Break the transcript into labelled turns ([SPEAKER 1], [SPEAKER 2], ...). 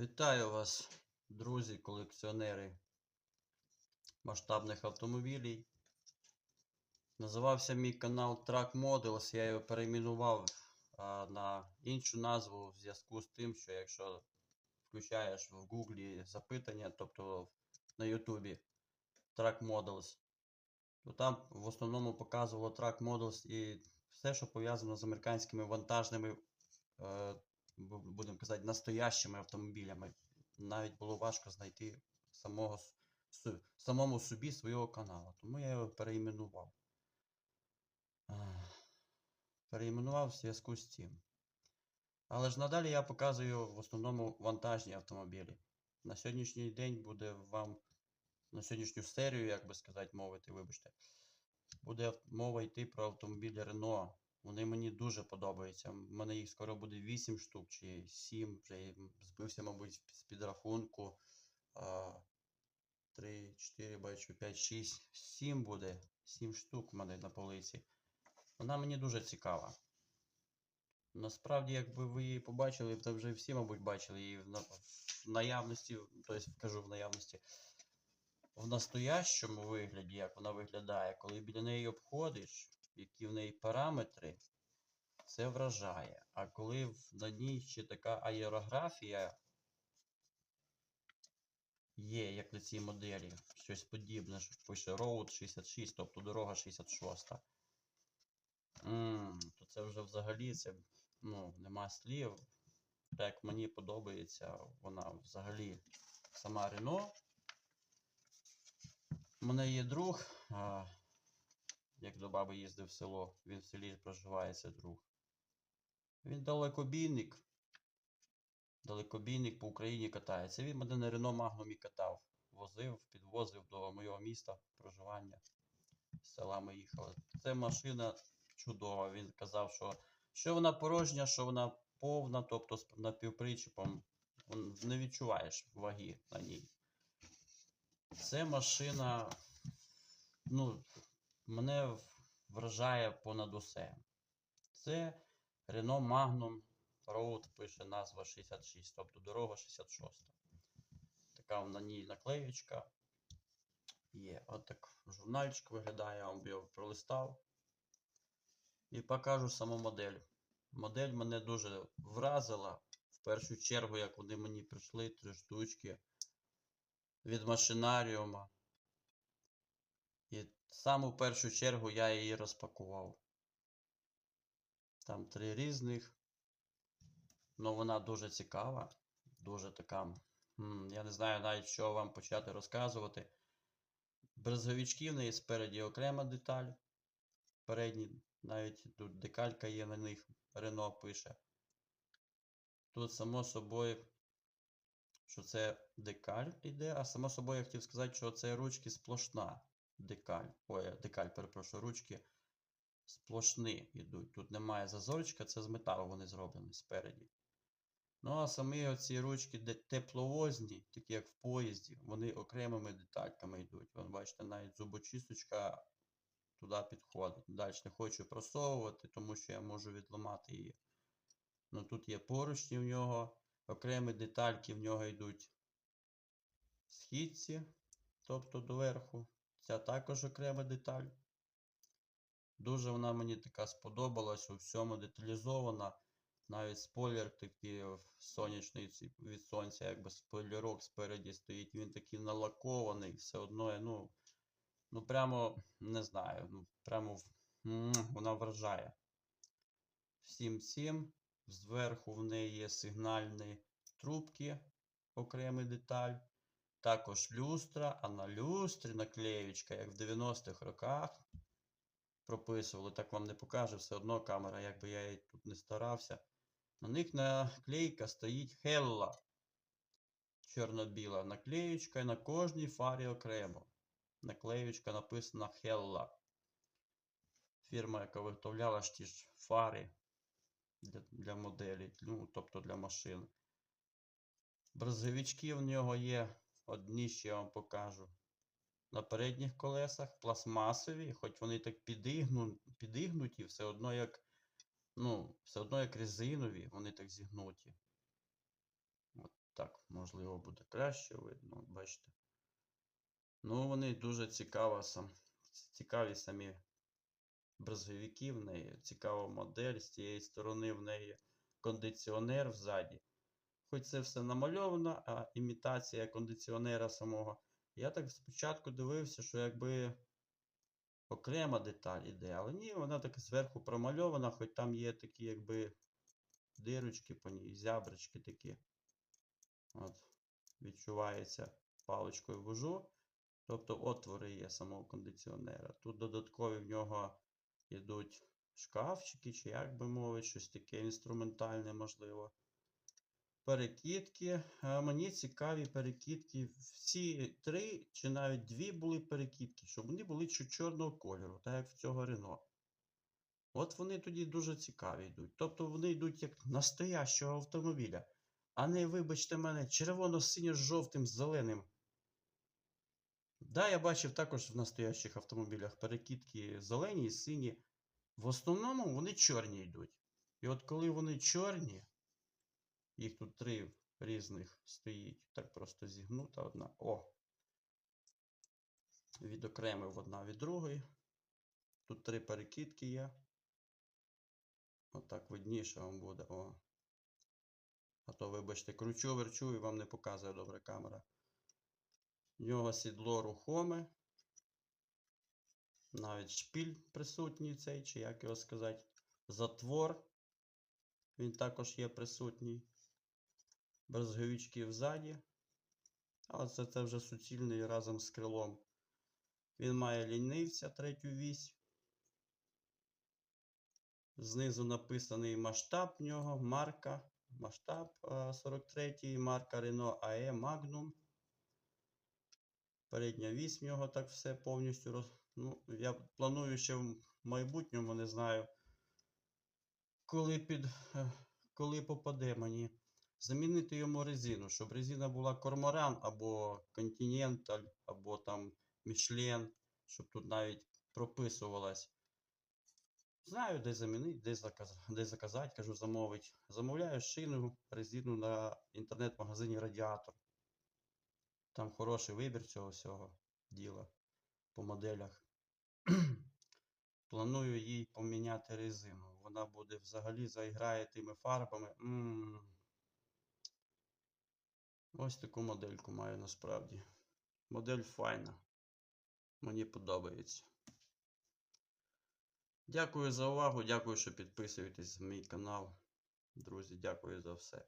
[SPEAKER 1] Вітаю вас, друзі, колекціонери масштабних автомобілів. Називався мій канал Track Models. Я його перейменував а, на іншу назву в зв'язку з тим, що якщо включаєш в Гуглі запитання, тобто на Ютубі Track Models, то там в основному показувало Track Models і все, що пов'язано з американськими вантажними е, будемо казати, настоящими автомобілями. Навіть було важко знайти самого, самому собі свого каналу. Тому я його переіменував. Переіменував в зв'язку з цим. Але ж надалі я показую в основному вантажні автомобілі. На сьогоднішній день буде вам, на сьогоднішню серію, як би сказати, мовити, вибачте, буде мова йти про автомобілі Renault. Вони мені дуже подобаються. У мене їх скоро буде 8 штук чи 7, вже збився, мабуть, з підрахунку. 3, 4, бачу, 5, 6, 7 буде. 7 штук у мене на полиці. Вона мені дуже цікава. Насправді, якби ви її побачили, то вже всі, мабуть, бачили її в в наявності, тобто кажу в наявності, в настоящому вигляді, як вона виглядає, коли біля неї обходиш, які в неї параметри, це вражає. А коли на ній ще така аерографія є, як на цій моделі, щось подібне, що пише Road 66, тобто дорога 66. М, то це вже взагалі це, ну, нема слів. Так мені подобається вона взагалі сама Рено. У мене є друг, як до баби їздив в село, він в селі проживає, це друг. Він далекобійник. Далекобійник по Україні катається. Він мене на Рено Магнумі катав. Возив, підвозив до моєго міста проживання. З села ми їхали. Це машина чудова. Він казав, що, що вона порожня, що вона повна, тобто з напівпричепом. Не відчуваєш ваги на ній. Це машина, ну, мене вражає понад усе. Це Renault Magnum Road пише назва 66, тобто дорога 66. Така на ній наклеєчка є. От так журнальчик виглядає, я вам його пролистав. І покажу саму модель. Модель мене дуже вразила. В першу чергу, як вони мені прийшли, три штучки від машинаріума. В першу чергу я її розпакував. Там три різних. Ну, вона дуже цікава, дуже така. Я не знаю навіть, що вам почати розказувати. Брезговички в неї спереді окрема деталь. Передні, навіть тут декалька є на них, Рено пише. Тут, само собою, що це декаль іде, а само собою я хотів сказати, що це ручки сплошна декаль. Ой, декаль, перепрошую, ручки сплошні йдуть. Тут немає зазорчика, це з металу вони зроблені спереді. Ну, а самі оці ручки тепловозні, такі як в поїзді, вони окремими детальками йдуть. Вон, бачите, навіть зубочисточка туди підходить. Далі не хочу просовувати, тому що я можу відламати її. Ну тут є поручні в нього, окремі детальки в нього йдуть східці, тобто доверху. Ця також окрема деталь. Дуже вона мені така сподобалась, у всьому деталізована. Навіть спойлер такий сонячний від сонця, якби спойлерок спереді стоїть, він такий налакований, все одно, ну, ну прямо не знаю, ну прямо вона вражає. Всім цим зверху в неї є сигнальні трубки, окремий деталь. Також люстра, а на люстрі наклеєчка, як в 90-х роках прописували, так вам не покаже, все одно камера, якби я її тут не старався. На них наклейка стоїть Hella. Чорно-біла наклеючка і на кожній фарі окремо. Наклеючка написана Hella. Фірма, яка виготовляла ж ті ж фари для, для моделі, ну, тобто для машин. Брезговички в нього є. Одні ще я вам покажу. На передніх колесах пластмасові, хоч вони так підігну, підігнуті, все одно як, ну, все одно як резинові, вони так зігнуті. От так, можливо, буде краще видно, бачите. Ну, вони дуже цікаво сам, цікаві самі брезговики в неї, цікава модель. З цієї сторони в неї кондиціонер взаді. Хоч це все намальовано, а імітація кондиціонера самого. Я так спочатку дивився, що якби окрема деталь іде, але ні, вона так зверху промальована, хоч там є такі якби дирочки по ній, зябрички такі. От, відчувається паличкою вожу. Тобто отвори є самого кондиціонера. Тут додаткові в нього йдуть шкафчики, чи як би мовити, щось таке інструментальне, можливо. Перекидки. Е, Мені цікаві перекидки. Всі три чи навіть дві були перекидки, щоб вони були чорного кольору, так як в цього Рено. От вони тоді дуже цікаві йдуть. Тобто вони йдуть як настоящого автомобіля, а не, вибачте мене, червоно-синьо-жовтим зеленим. Да, я бачив також в настоящих автомобілях перекидки зелені і сині. В основному вони чорні йдуть. І от коли вони чорні, їх тут три різних стоїть, так просто зігнута одна. О! Відокремив одна від другої. Тут три перекидки є. Отак видніше вам буде. О. А то, вибачте, кручу, верчу і вам не показує добре камера. В нього сідло рухоме. Навіть шпіль присутній цей, чи як його сказати, затвор. Він також є присутній. Брезговички взаді. Але це, це вже суцільний разом з крилом. Він має лінивця третю вісь. Знизу написаний масштаб нього, марка. Масштаб 43 марка Renault AE Magnum. Передня вісь в нього так все повністю роз... Ну, я планую ще в майбутньому, не знаю, коли під... е, коли попаде мені замінити йому резину, щоб резина була Корморан або Continental, або там Michelin, щоб тут навіть прописувалась. Знаю, де замінити, де, заказ... де заказати, кажу, замовить. Замовляю шину, резину на інтернет-магазині Радіатор. Там хороший вибір цього всього діла по моделях. Планую їй поміняти резину. Вона буде взагалі заіграє тими фарбами. М. Ось таку модельку маю насправді. Модель файна. Мені подобається. Дякую за увагу. Дякую, що підписуєтесь на мій канал. Друзі, дякую за все.